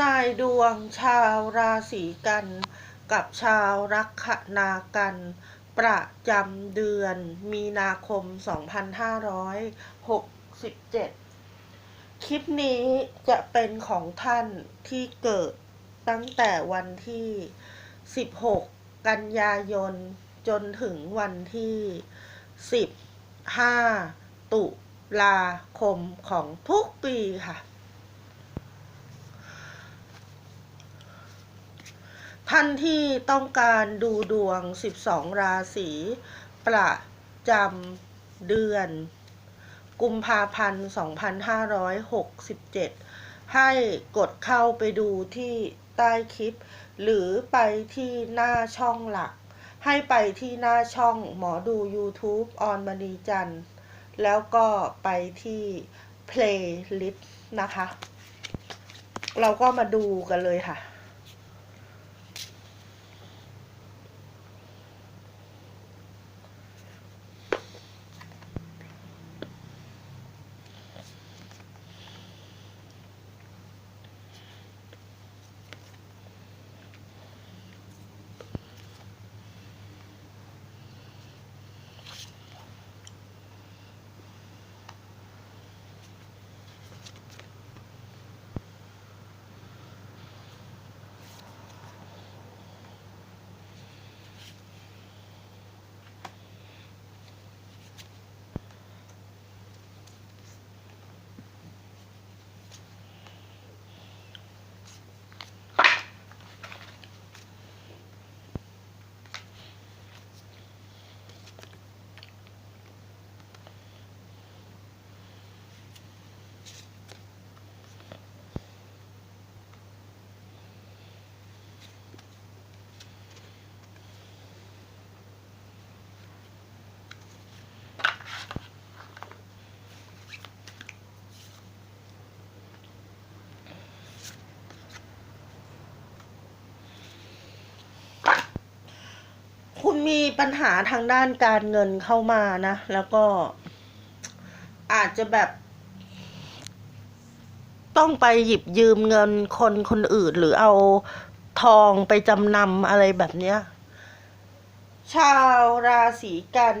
นายดวงชาวราศีกัน กับชาวลัคนากัน ประจำเดือนมีนาคม 2567 คลิปนี้จะเป็นของท่านที่เกิดตั้งแต่วันที่ 16 กันยายน จนถึงวันที่ 15 ตุลาคมของทุกปีค่ะ ท่านที่ต้องการดูดวง 12 ราศีประจำเดือน กุมภาพันธ์ 2567 ให้กดเข้าไปดูที่ใต้คลิป หรือไปที่หน้าช่องหลัก ให้ไปที่หน้าช่องหมอดู YouTube ออนมณีจันทร์ แล้วก็ไปที่ playlist นะคะ เราก็มาดูกันเลยค่ะ คุณมีปัญหาทางด้านการเงินเข้ามานะ แล้วก็อาจจะแบบ ต้องไปหยิบยืมเงินคนคนอื่น หรือเอาทองไปจำนำอะไรแบบเนี้ย ชาวราศีกัน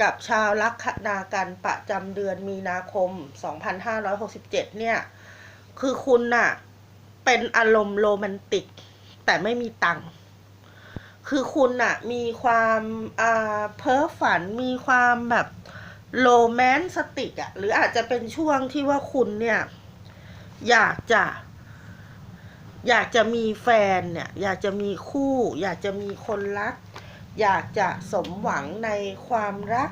กับชาวลัคนากันประจำเดือนมีนาคม 2567 เนี่ย คือคุณน่ะ เป็นอารมณ์โรแมนติก แต่ไม่มีตังค์ คือคุณน่ะมีความอ่าเพ้อฝันมีความแบบโรแมนสติกอะหรืออาจจะเป็นช่วงที่ว่าคุณเนี่ย อยากจะ อยากจะมีแฟนเนี่ย อยากจะมีคู่ อยากจะมีคนรัก อยากจะสมหวังในความรัก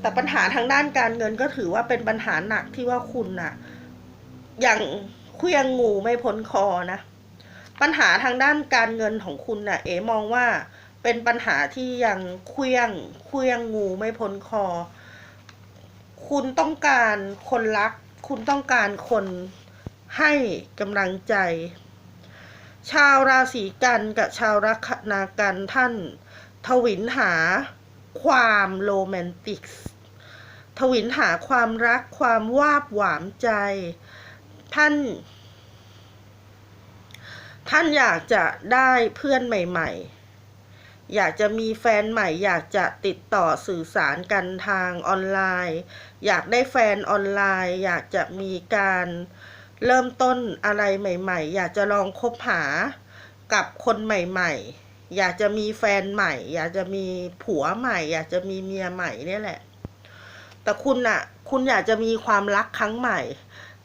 แต่ปัญหาทางด้านการเงินก็ถือว่าเป็นปัญหาหนักที่ว่าคุณน่ะอย่างเคลี้ยงงูไม่พ้นคอนะ ปัญหาทางด้านการเงินของคุณน่ะ เอ๋มองว่าเป็นปัญหาที่ยังเคลี้ยงเคลี้ยงงูไม่พ้นคอ คุณต้องการคนรัก คุณต้องการคนให้กำลังใจ ชาวราศีกันกับชาวลัคนากันท่าน ทวินหาความโรแมนติกทวินหาความรักความวาบหวามใจ ท่าน ท่านอยากจะได้เพื่อนใหม่ ๆ อยากจะมีแฟนใหม่ อยากจะติดต่อสื่อสารกันทางออนไลน์ อยากได้แฟนออนไลน์ อยากจะมีการเริ่มต้นอะไรใหม่ ๆ อยากจะลองคบหากับคนใหม่ ๆ อยากจะมีแฟนใหม่ อยากจะมีผัวใหม่ อยากจะมีเมียใหม่เนี่ยแหละ แต่คุณน่ะคุณอยากจะมีความรักครั้งใหม่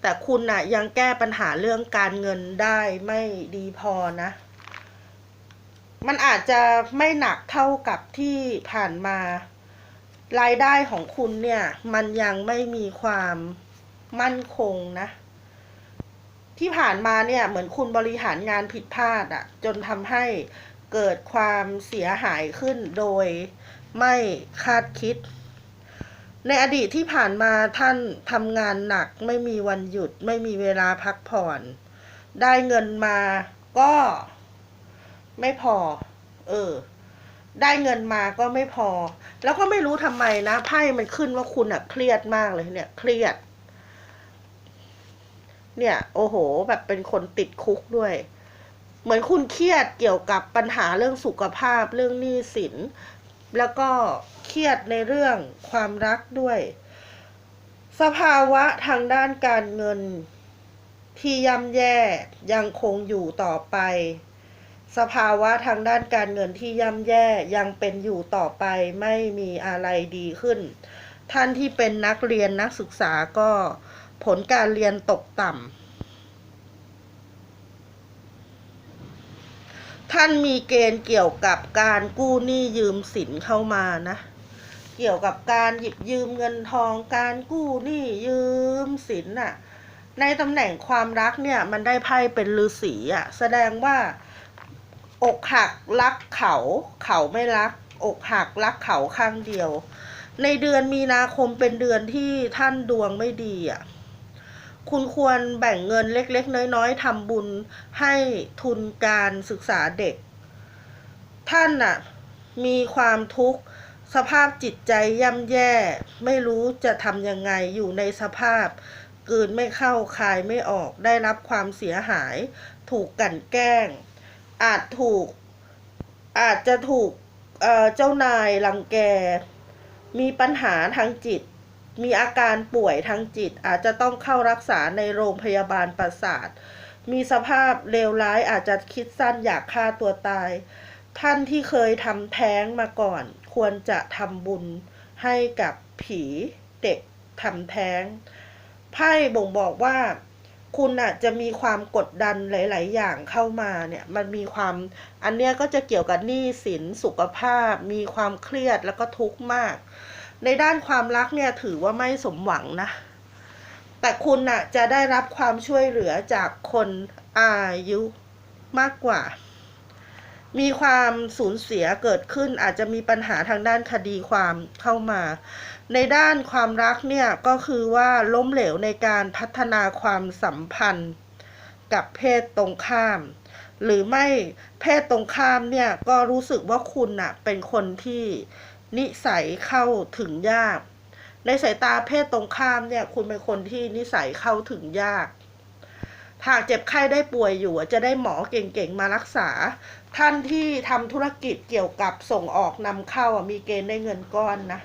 แต่คุณน่ะยังแก้ปัญหาเรื่องการเงินได้ไม่ดีพอนะ มันอาจจะไม่หนักเท่ากับที่ผ่านมารายได้ของคุณเนี่ย มันยังไม่มีความมั่นคงนะ ที่ผ่านมาเนี่ย เหมือนคุณบริหารงานผิดพลาดอะจนทำให้เกิดความเสียหายขึ้นโดยไม่คาดคิด ในอดีตที่ผ่านมาท่านทำงานหนักไม่มีวันหยุด ไม่มีเวลาพักผ่อน ได้เงินมาก็ ไม่พอ เออ ได้เงินมาก็ไม่พอ แล้วก็ไม่รู้ทำไมนะไพ่มันขึ้นว่าคุณอะเครียดมากเลยเนี่ย เครียด เนี่ย โอ้โห แบบเป็นคนติดคุกด้วย เหมือนคุณเครียดเกี่ยวกับปัญหาเรื่องสุขภาพเรื่องหนี้สิน แล้วก็เครียดในเรื่องความรักด้วย สภาวะทางด้านการเงินที่ย่ำแย่ยังคงอยู่ต่อไป สภาวะทางด้านการเงินที่ย่ำแย่ยังเป็นอยู่ต่อไปไม่มีอะไรดีขึ้น ท่านที่เป็นนักเรียนนักศึกษาก็ผลการเรียนตกต่ำ ท่านมีเกณฑ์เกี่ยวกับการกู้หนี้ยืมสินเข้ามานะ เกี่ยวกับการหยิบยืมเงินทอง การกู้หนี้ยืมสินน่ะในตำแหน่งความรักเนี่ยมันได้ไพ่เป็นฤาษีอะแสดงว่า อกหักรักเขาเขาไม่รัก อกหักรักเขาข้างเดียว ในเดือนมีนาคมเป็นเดือนที่ท่านดวงไม่ดีอะ คุณควรแบ่งเงินเล็ก ๆ น้อย ๆทำบุญให้ทุนการศึกษาเด็ก ท่านน่ะ มีความทุกข์ สภาพจิตใจย่ำแย่ ไม่รู้จะทำยังไงอยู่ในสภาพกืนไม่เข้าคายไม่ออกได้รับความเสียหาย ถูกกั่นแกล้ง อาจถูก อาจจะถูกเอ่อเจ้านายรังแก มีปัญหาทางจิต มีอาการป่วยทางจิตอาจจะต้องเข้ารักษาในโรงพยาบาลประสาท มีสภาพเลวร้ายอาจจะคิดสั้นอยากฆ่าตัวตาย ท่านที่เคยทำแท้งมาก่อน ควรจะทำบุญให้กับผีเด็กทำแท้ง ไพ่บ่งบอกว่าคุณอาจจะมีความกดดันหลาย ๆ อย่างเข้ามาเนี่ยมันมีความอันเนี้ยก็จะเกี่ยวกับหนี้สินสุขภาพ มีความเครียดแล้วก็ทุกข์มาก ในด้านความรักเนี่ยถือว่าไม่สมหวังนะ แต่คุณน่ะจะได้รับความช่วยเหลือจากคนอายุมากกว่า มีความสูญเสียเกิดขึ้นอาจจะมีปัญหาทางด้านคดีความเข้ามา ในด้านความรักเนี่ยก็คือว่าล้มเหลวในการพัฒนาความสัมพันธ์กับเพศตรงข้าม หรือไม่เพศตรงข้ามเนี่ยก็รู้สึกว่าคุณน่ะเป็นคนที่ นิสัยเข้าถึงยาก ในสายตาเพศตรงข้ามเนี่ย คุณเป็นคนที่นิสัยเข้าถึงยากหากเจ็บไข้ได้ป่วยอยู่จะได้หมอเก่งๆมารักษา ท่านที่ทำธุรกิจเกี่ยวกับส่งออกนำเข้ามีเกณฑ์ได้เงินก้อนนะ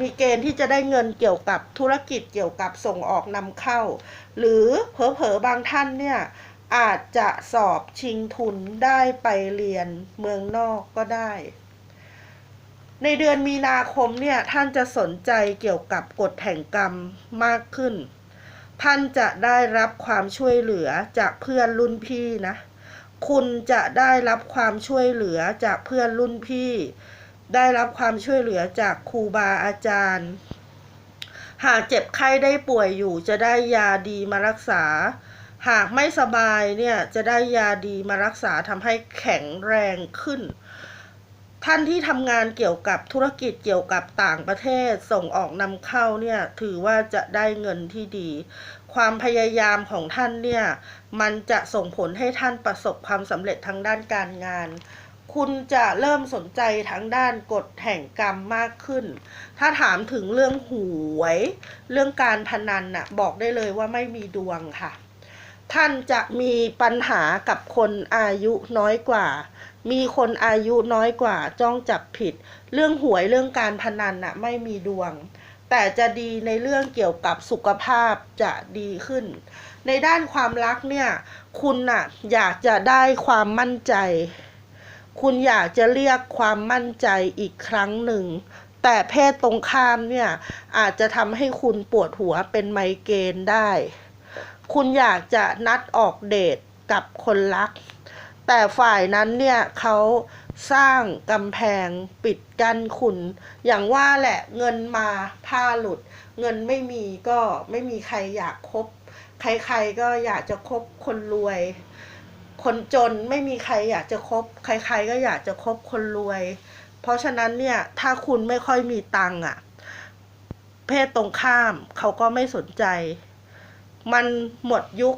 มีเกณฑ์ที่จะได้เงินเกี่ยวกับธุรกิจเกี่ยวกับส่งออกนำเข้า หรือเผลอๆบางท่านเนี่ยอาจจะสอบชิงทุนได้ไปเรียนเมืองนอกก็ได้ ในเดือนมีนาคมเนี่ยท่านจะสนใจเกี่ยวกับกฎแห่งกรรมมากขึ้น ท่านจะได้รับความช่วยเหลือจากเพื่อนรุ่นพี่นะ คุณจะได้รับความช่วยเหลือจากเพื่อนรุ่นพี่ ได้รับความช่วยเหลือจากครูบาอาจารย์ หากเจ็บไข้ได้ป่วยอยู่จะได้ยาดีมารักษา หากไม่สบายเนี่ยจะได้ยาดีมารักษาทำให้แข็งแรงขึ้น ท่านที่ทำงานเกี่ยวกับธุรกิจเกี่ยวกับต่างประเทศส่งออกนำเข้าเนี่ยถือว่าจะได้เงินที่ดี ความพยายามของท่านเนี่ยมันจะส่งผลให้ท่านประสบความสำเร็จทางด้านการงาน คุณจะเริ่มสนใจทางด้านกฎแห่งกรรมมากขึ้น ถ้าถามถึงเรื่องหวย เรื่องการพนันน่ะบอกได้เลยว่าไม่มีดวงค่ะ ท่านจะมีปัญหากับคนอายุน้อยกว่า มีคนอายุน้อยกว่า จ้องจับผิด เรื่องหวยเรื่องการพนันน่ะไม่มีดวง แต่จะดีในเรื่องเกี่ยวกับสุขภาพจะดีขึ้น ในด้านความรักเนี่ย คุณน่ะอยากจะได้ความมั่นใจ คุณอยากจะเรียกความมั่นใจอีกครั้งหนึ่ง แต่เพศตรงข้ามเนี่ยอาจจะทำให้คุณปวดหัวเป็นไมเกรนได้ คุณอยากจะนัดออกเดทกับคนรัก แต่ฝ่ายนั้นเนี่ยเขาสร้างกำแพงปิดกั้นคุณ อย่างว่าแหละเงินมาผ้าหลุด เงินไม่มีก็ไม่มีใครอยากคบ ใครๆก็อยากจะคบคนรวย คนจนไม่มีใครอยากจะคบ ใครๆก็อยากจะคบคนรวย เพราะฉะนั้นเนี่ยถ้าคุณไม่ค่อยมีตังค์อะเพศตรงข้ามเขาก็ไม่สนใจ มันหมดยุค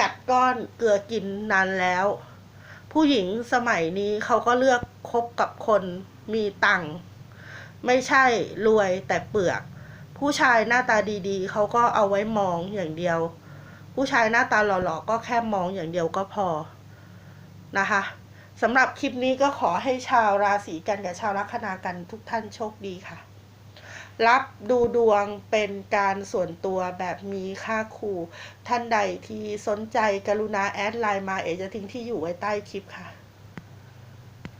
กัดก้อนเกลือกินนานแล้ว ผู้หญิงสมัยนี้เขาก็เลือกคบกับคนมีตังค์ไม่ใช่รวยแต่เปลือก ผู้ชายหน้าตาดีๆ เขาก็เอาไว้มองอย่างเดียวผผู้ชายหน้าตาหล่อๆ ก็แค่มองอย่างเดียวก็พอนะคะสำหรับคลิปนี้ก็ขอให้ชาวราศีกันกับชาวลัคนากันทุกท่านโชคดีค่ะ รับดูดวงเป็นการส่วนตัวแบบมีค่าครูท่านใดที่สนใจกรุณาแอดไลน์มาเอจะทิ้งที่อยู่ไว้ใต้คลิปค่ะ